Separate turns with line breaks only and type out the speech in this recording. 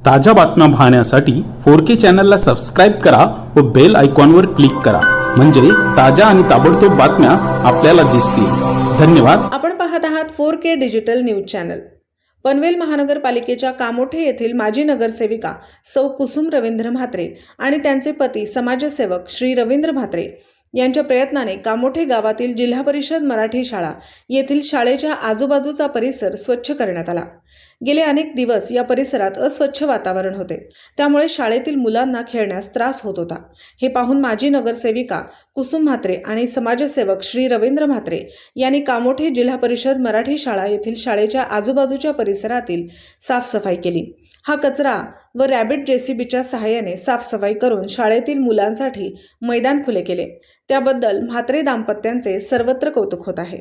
ताज्या बातम्या पाहण्यासाठी फोर के चॅनलला सबस्क्राईब करा व बेल आयकॉनवर क्लिक करा. म्हणजे ताज्या आणि ताबडतोब बातम्या आपल्याला दिसतील. धन्यवाद.
आपण पाहत आहात four K digital news channel. Panvel महानगरपालिकेच्या कामोठे येथील माजी नगरसेविका सौ कुसुम रवींद्र म्हात्रे आणि त्यांचे पती समाजसेवक श्री रवींद्र म्हात्रे यांच्या प्रयत्नाने कामोठे गावातील जिल्हा परिषद मराठी शाळा येथील शाळेच्या आजूबाजूचा परिसर स्वच्छ करण्यात आला. गेले अनेक दिवस या परिसरात अस्वच्छ वातावरण होते. त्यामुळे शाळेतील मुलांना खेळण्यास त्रास होत होता. हे पाहून माजी नगरसेविका कुसुम म्हात्रे आणि समाजसेवक श्री रवींद्र म्हात्रे यांनी कामोठे जिल्हा परिषद मराठी शाळा येथील शाळेच्या आजूबाजूच्या परिसरातील साफसफाई केली. हा कचरा व रॅबिट जेसीबीच्या सहाय्याने साफसफाई करून शाळेतील मुलांसाठी मैदान खुले केले. त्याबद्दल म्हात्रे दाम्पत्यांचे सर्वत्र कौतुक होत आहे.